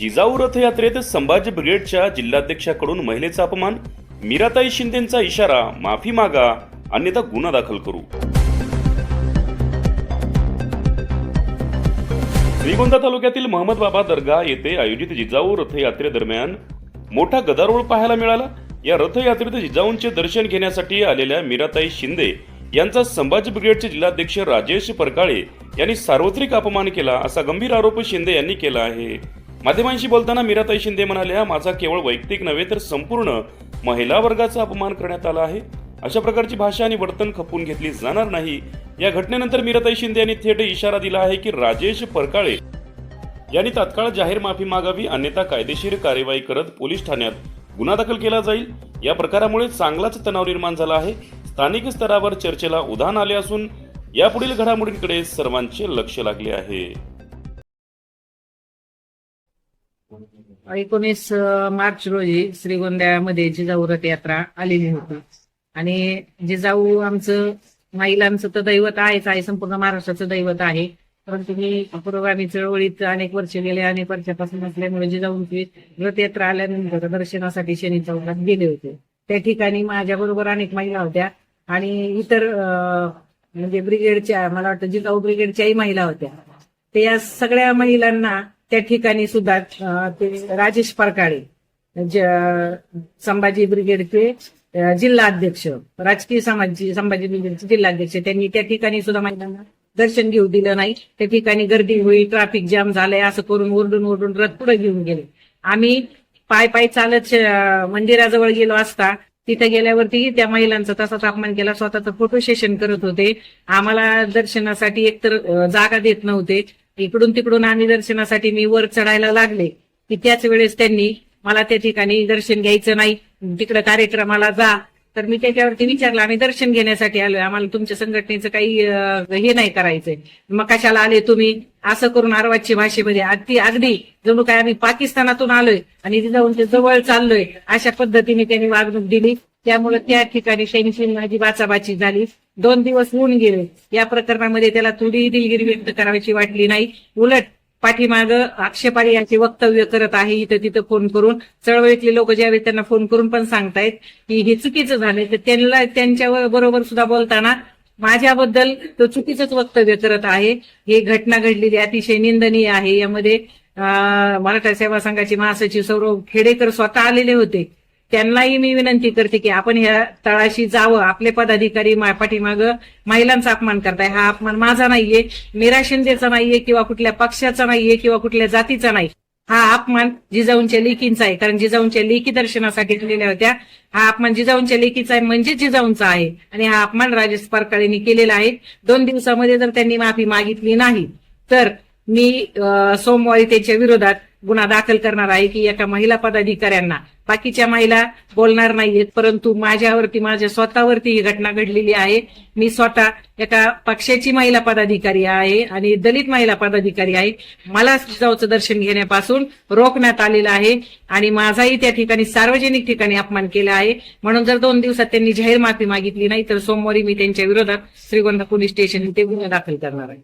जिजाऊ रथयात्रेत संभाजी ब्रिगेडच्या जिल्हाध्यक्षाकडून महिलेचा अपमान मीराताई शिंदेचा इशारा माफी मागा अन्यथा गुन्हा दाखल करू. श्रीगोंदा तालुक्यातील महमद बाबा दर्गा येथे आयोजित जिजाऊ रथयात्रेदरम्यान मोठा गदारोळ पाहायला मिळाला. या रथयात्रेत जिजाऊंचे दर्शन घेण्यासाठी आलेल्या मीराताई शिंदे यांचा संभाजी ब्रिगेडचे जिल्हाध्यक्ष राजेश परकाळे यांनी सार्वत्रिक अपमान केला असा गंभीर आरोप शिंदे यांनी केला आहे. माध्यमांशी बोलताना मीराताई शिंदे म्हणाल्या माझा केवळ वैयक्तिक नव्हे तर संपूर्ण महिला वर्गाचा अपमान करण्यात आला आहे. अशा प्रकारची भाषा आणि वर्तन खपवून घेतली जाणार नाही. या घटनेनंतर मीराताई शिंदे यांनी थेट इशारा दिला आहे की राजेश परकाळे यांनी तात्काळ जाहीर माफी मागावी अन्यथा कायदेशीर कार्यवाही करत पोलीस ठाण्यात गुन्हा दाखल केला जाईल. या प्रकारामुळे चांगलाच तणाव निर्माण झाला आहे. स्थानिक स्तरावर चर्चेला उधाण आले असून यापुढील घडामोडींकडे सर्वांचे लक्ष लागले आहे. एकोणीस मार्च रोजी श्रीगोंद्यामध्ये जिजाऊ रथ यात्रा आलेली होती. आणि जिजाऊ आमचं महिलांचं तर दैवत आहेच आहे. संपूर्ण महाराष्ट्राचं दैवत आहे. परंतु मी पुरोगामी चळवळीत अनेक वर्ष गेले अनेक वर्षापासून असल्यामुळे जिजाऊंची रथयात्रा आल्यानंतर दर्शनासाठी शनी चौकात गेले होते. त्या ठिकाणी माझ्याबरोबर अनेक महिला होत्या आणि इतर म्हणजे ब्रिगेडच्या मला वाटतं जिजाऊ ब्रिगेडच्याही महिला होत्या. ते या सगळ्या महिलांना त्या ठिकाणी सुद्धा ते राजेश परकाळे संभाजी ब्रिगेडचे जिल्हा अध्यक्ष राजकीय समाजी संभाजी ब्रिगेडचे जिल्हाध्यक्ष त्यांनी त्या ठिकाणी सुद्धा महिलांना दर्शन घेऊ दिलं नाही. त्या ठिकाणी गर्दी होईल ट्रॅफिक जाम झालंय असं करून ओरडून ओरडून रथ पुढे घेऊन गेले. आम्ही पाय पाय चालत मंदिराजवळ गेलो असता तिथे गेल्यावरती त्या महिलांचा तसाच अपमान केला स्वतःच फोटो सेशन करत होते. आम्हाला दर्शनासाठी एकतर जागा देत नव्हते. इकडून तिकडून आम्ही दर्शनासाठी मी वर चढायला लागले. की त्याच वेळेस त्यांनी मला त्या ठिकाणी दर्शन घ्यायचं नाही. तिकडे कार्यक्रमाला जा. तर मी त्याच्यावरती विचारलं आम्ही दर्शन घेण्यासाठी आलोय. आम्हाला तुमच्या संघटनेचं काही हे नाही करायचंय. मग कशाला आले तुम्ही? असं करून आरवाची भाषेमध्ये अगदी अगदी जणू काय आम्ही पाकिस्तानातून आलोय आणि जाऊन ते जवळ चाललोय अशा पद्धतीने त्यांनी वागणूक दिली. त्यामुळे त्या ठिकाणी त्यांची माझी बाचाबाची झाली. दोन दिवस होऊन गेले. या प्रकरणामध्ये त्याला थोडी दिलगिरी व्यक्त करावीची वाटली नाही. उलट पाठीमाग आक्षेपारी यांचे वक्तव्य करत आहे. इथं तिथं फोन करून चळवळीतले लोक ज्यावेळी त्यांना फोन करून पण सांगतायत की हे चुकीचं झालंय तर त्यांना त्यांच्या बरोबर सुद्धा बोलताना माझ्याबद्दल तो चुकीचंच वक्तव्य करत आहे. ही घटना घडलेली अतिशय निंदनीय आहे. यामध्ये मराठा सेवा संघाचे महासचिव सौरभ खेडेकर स्वतः आलेले होते. त्यांनाही मी विनंती करते की आपण ह्या तळाशी जावं. आपले पदाधिकारी पाठीमाग पाठीमागं महिलांचा अपमान करताय. हा अपमान माझा नाहीये मीरा शिंदेचा नाहीये किंवा कुठल्या पक्षाचा नाहीये किंवा कुठल्या जातीचा नाही. हा अपमान जिजाऊंच्या लेकींचा आहे. कारण जिजाऊंच्या लेखी दर्शनासाठी दिलेल्या होत्या. हा अपमान जिजाऊंच्या लेखीचा आहे म्हणजे जिजाऊंचा आहे. आणि हा अपमान राजेश परकाळेंनी केलेला आहे. दोन दिवसामध्ये जर त्यांनी माफी मागितली नाही तर मी सोमवारी त्यांच्या विरोधात गुन्हा दाखल करणार आहे की एका महिला पदाधिकाऱ्यांना. बाकीच्या महिला बोलणार नाहीयेत परंतु माझ्यावरती माझ्या स्वतःवरती ही घटना घडलेली आहे. मी स्वतः एका पक्षाची महिला पदाधिकारी आहे आणि दलित महिला पदाधिकारी आहे. मला जाऊचं दर्शन घेण्यापासून रोखण्यात आलेलं आहे आणि माझाही त्या ठिकाणी सार्वजनिक ठिकाणी अपमान केला आहे. म्हणून जर दोन दिवसात त्यांनी जाहीर माफी मागितली नाही तर सोमवारी मी त्यांच्या विरोधात श्रीगोंदा पोलीस स्टेशन इथे गुन्हा दाखल करणार आहे.